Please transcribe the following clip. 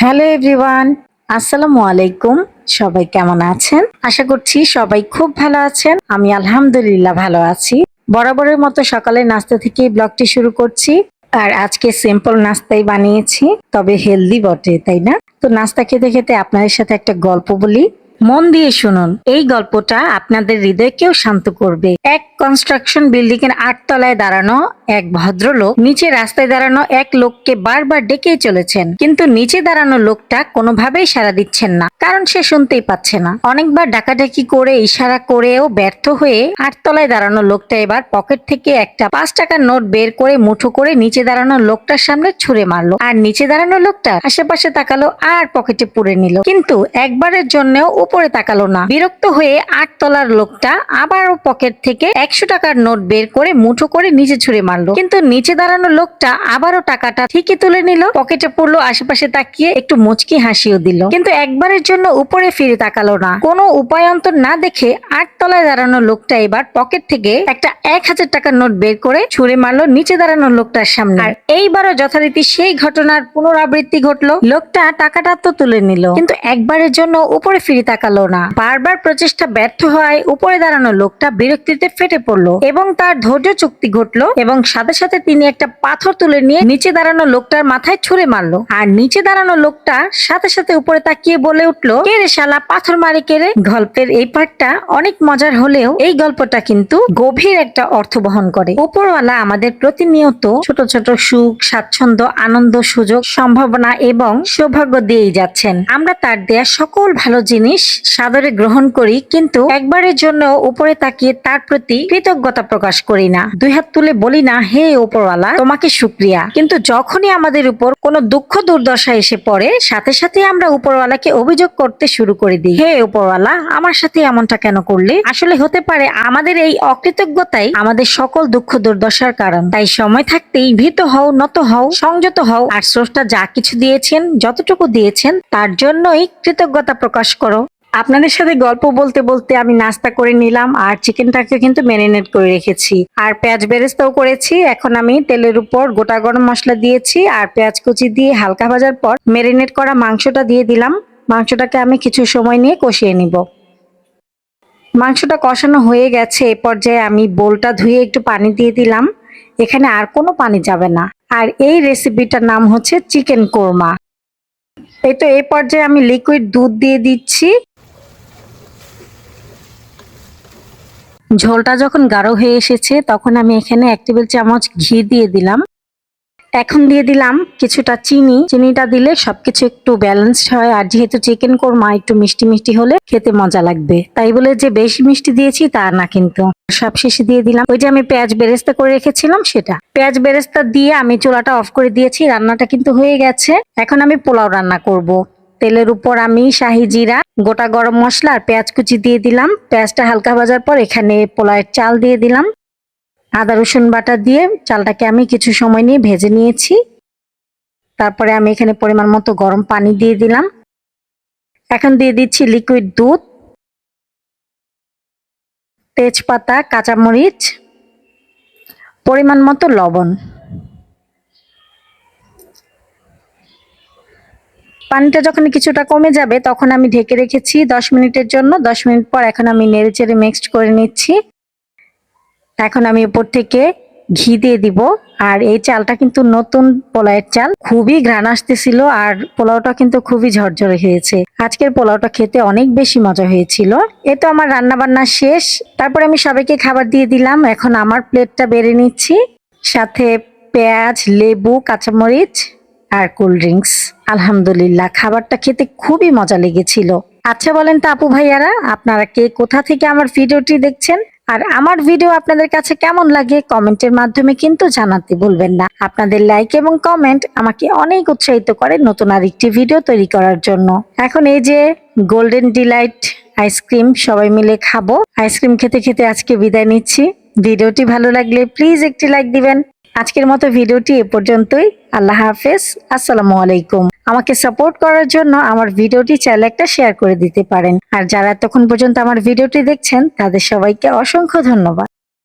Hello everyone, আসসালামু আলাইকুম। সবাই কেমন আছেন? আশা করছি সবাই খুব ভালো আছেন। আমি আলহামদুলিল্লাহ ভালো আছি। বরাবরের মতো সকালে নাস্তা থেকে ব্লগটি শুরু করছি। আর আজকে সিম্পল নাস্তাই বানিয়েছি, তবে হেলদি বটে, তাই না? তো নাস্তা খেতে খেতে আপনাদের সাথে একটা গল্প বলি। মন দিয়ে শুনুন। এই গল্পটা আপনাদের হৃদয়কেও শান্ত করবে। এক কনস্ট্রাকশন বিল্ডিং এর আটতলায় দাঁড়ানো এক ভদ্রলোক, নিচে রাস্তায় দাঁড়ানো এক লোককে বারবার ডেকেই চলেছেন। কিন্তু নিচে দাঁড়ানো লোকটা কোনোভাবেই সাড়া দিচ্ছেন না। কারণ সে শুনতেই পাচ্ছে না। অনেকবার ডাকাডাকি করে, ইশারা করেও ব্যর্থ হয়ে আটতলায় দাঁড়ানো লোকটা এবার পকেট থেকে একটা পাঁচ টাকার নোট বের করে মুঠো করে নিচে দাঁড়ানো লোকটার সামনে ছুঁড়ে মারলো। আর নিচে দাঁড়ানো লোকটা আশেপাশে তাকালো আর পকেটে পুরে নিল। কিন্তু একবারের জন্যও উপরে তাকালো না। বিরক্ত হয়ে আটতলার লোকটা আবারও পকেট থেকে একশো টাকার নোট বের করে মুঠো করে নিচে ছুঁড়ে মারলো। কিন্তু নিচে দাঁড়ানো লোকটা আবারও টাকাটা ঠিকই তুলে নিল। পকেটে পড়ল, আশেপাশে তাকিয়ে একটু মুচকি হাসিও দিল। কিন্তু একবারের জন্য উপরে ফিরে তাকালো না। কোনো উপায়ন্তর না দেখে আটতলায় দাঁড়ানো লোকটা এবার পকেট থেকে একটা এক হাজার টাকার নোট বের করে ছুঁড়ে মারলো নিচে দাঁড়ানো লোকটার সামনে। আর এইবারও যথারীতি সেই ঘটনার পুনরাবৃত্তি ঘটলো। লোকটা টাকাটা তো তুলে নিল। কিন্তু একবারের জন্য উপরে ফিরে তাকালো না। বারবার প্রচেষ্টা ব্যর্থ হওয়ায় উপরে দাঁড়ানো লোকটা বিরক্তিতে ফেটে পড়ল এবং তার ধৈর্য চুক্তি ঘটলো এবং সাথে সাথে তিনি একটা পাথর তুলে নিয়ে নিচে দাঁড়ানো লোকটার মাথায় ছুঁড়ে মারলো। আর নিচে দাঁড়ানো লোকটা সাথে সাথে উপরে তাকিয়ে বলে উঠল, কে শালা, পাথর মারে কে রে? গল্পের এই পার্টটা অনেক মজার হলেও এই গল্পটা কিন্তু গভীর একটা অর্থ বহন করে। উপরওয়ালা আমাদের প্রতিনিয়ত ছোট ছোট সুখ, স্বাচ্ছন্দ্য, আনন্দ, সুযোগ, সম্ভাবনা এবং সৌভাগ্য দিয়েই যাচ্ছেন। আমরা তার দেয়া সকল ভালো জিনিস সাদরে গ্রহণ করি, কিন্তু একবারের জন্য উপরে তাকিয়ে তার প্রতি কৃতজ্ঞতা প্রকাশ করি না। দুই হাত তুলে বলি না, হে উপরওয়ালা, তোমাকে শুক্রিয়া কিন্তু যখনই আমাদের উপর কোনো দুঃখ দুর্দশা এসে পড়ে, সাথে সাথে আমরা উপরওয়ালাকে অভিযোগ করতে শুরু করে দিই। হে উপরওয়ালা, আমার সাথে এমনটা কেন করলে? আসলে হতে পারে আমাদের এই অকৃতজ্ঞতাই আমাদের সকল দুঃখ দুর্দশার কারণ। তাই সময় থাকতেই ভীত হও, নত হও, সংযত হও, আর স্রষ্টা যা কিছু দিয়েছেন, যতটুকু দিয়েছেন, তার জন্যই কৃতজ্ঞতা প্রকাশ করো। আপনাদের সাথে গল্প বলতে বলতে আমি নাস্তা করে নিলাম আর চিকেনটাকে কিন্তু ম্যারিনেট করে রেখেছি। আর পেঁয়াজ বেরেস্তাও করেছি। এখন আমি তেলের উপর গোটা গরম মশলা দিয়েছি আর পেঁয়াজ কুচি দিয়ে হালকা ভাজার পর ম্যারিনেট করা মাংসটা দিয়ে দিলাম। মাংসটাকে আমি কিছু সময় নিয়ে কষিয়ে নিব। মাংসটা কষানো হয়ে গেছে। এ পর্যায়ে আমি বোলটা ধুয়ে একটু পানি দিয়ে দিলাম। এখানে আর কোনো পানি যাবে না। আর এই রেসিপিটার নাম হচ্ছে চিকেন কোরমা। এই তো এ পর্যায়ে আমি লিকুইড দুধ দিয়ে দিচ্ছি। ঝোলটা যখন গাঢ় হয়ে এসেছে, তখন আমি এখানে এক টেবিল চামচ ঘি দিয়ে দিলাম। এখন দিয়ে দিলাম কিছুটা চিনি। চিনিটা দিলে সবকিছু একটু ব্যালেন্সড হয়, আর যেহেতু চিকেন কোরমা, একটু মিষ্টি মিষ্টি হলে খেতে মজা লাগবে। তাই বলে যে বেশি মিষ্টি দিয়েছি, তা না কিন্তু। সব শেষে দিয়ে দিলাম ওই যে আমি পেঁয়াজ বেরেস্তা করে রেখেছিলাম সেটা। পেঁয়াজ বেরেস্তা দিয়ে আমি চুলাটা অফ করে দিয়েছি, রান্নাটা কিন্তু হয়ে গেছে। এখন আমি পোলাও রান্না করব। তেলের উপর আমি শাহি জিরা, গোটা গরম মশলা আর পেঁয়াজ কুচি দিয়ে দিলাম। পেঁয়াজটা হালকা ভাজার পর এখানে পোলাওয়ের চাল দিয়ে দিলাম। আদা, রসুন বাটা দিয়ে চালটাকে আমি কিছু সময় নিয়ে ভেজে নিয়েছি। তারপরে আমি এখানে পরিমাণ মতো গরম পানি দিয়ে দিলাম। এখন দিয়ে দিচ্ছি লিকুইড দুধ, তেজপাতা, কাঁচামরিচ, পরিমাণ মতো লবণ। পানিটা যখন কিছুটা কমে যাবে, তখন আমি ঢেকে রেখেছি। দশ মিনিটের জন্য, দশ মিনিট পর এখন আমি নেড়ে চেড়ে মিক্সড করে নিচ্ছি। এখন আমি উপর থেকে ঘি দিয়ে দিব। আর এই চালটা কিন্তু নতুন পোলাওয়ের চাল, খুবই ঘ্রাণ আসতেছিল আর পোলাওটা কিন্তু খুবই ঝরঝরে হয়েছে। আজকের পোলাওটা খেতে অনেক বেশি মজা হয়েছিল। এ তো আমার রান্না বান্না শেষ। তারপরে আমি সবাইকে খাবার দিয়ে দিলাম। এখন আমার প্লেটটা বেড়ে নিচ্ছি। সাথে পেঁয়াজ, লেবু, কাঁচামরিচ আর কোল্ড ড্রিঙ্কস। আলহামদুলিল্লাহ, খাবারটা খেতে খুবই মজা লেগেছিল। আচ্ছা বলেন তো আপু ভাইয়ারা, আপনারা কে কোথা থেকে আমার ভিডিওটি দেখছেন? আর আমার ভিডিও আপনাদের কাছে কেমন লাগে, কমেন্টের মাধ্যমে কিন্তু জানাতে ভুলবেন না। আপনাদের লাইক এবং কমেন্ট আমাকে অনেক উৎসাহিত করে নতুন আরেকটি ভিডিও তৈরি করার জন্য। এখন এই যে গোল্ডেন ডিলাইট আইসক্রিম সবাই মিলে খাব। আইসক্রিম খেতে খেতে আজকে বিদায় নিচ্ছি। ভিডিওটি ভালো লাগলে প্লিজ একটি লাইক দিবেন। আজকের মতো ভিডিওটি এ পর্যন্তই। আল্লাহ হাফেজ। আসসালামু আলাইকুম। আমাকে সাপোর্ট করার জন্য আমার ভিডিওটি চাইলে একটা শেয়ার করে দিতে পারেন। আর যারা এতক্ষণ পর্যন্ত আমার ভিডিওটি দেখছেন, তাদের সবাইকে অসংখ্য ধন্যবাদ।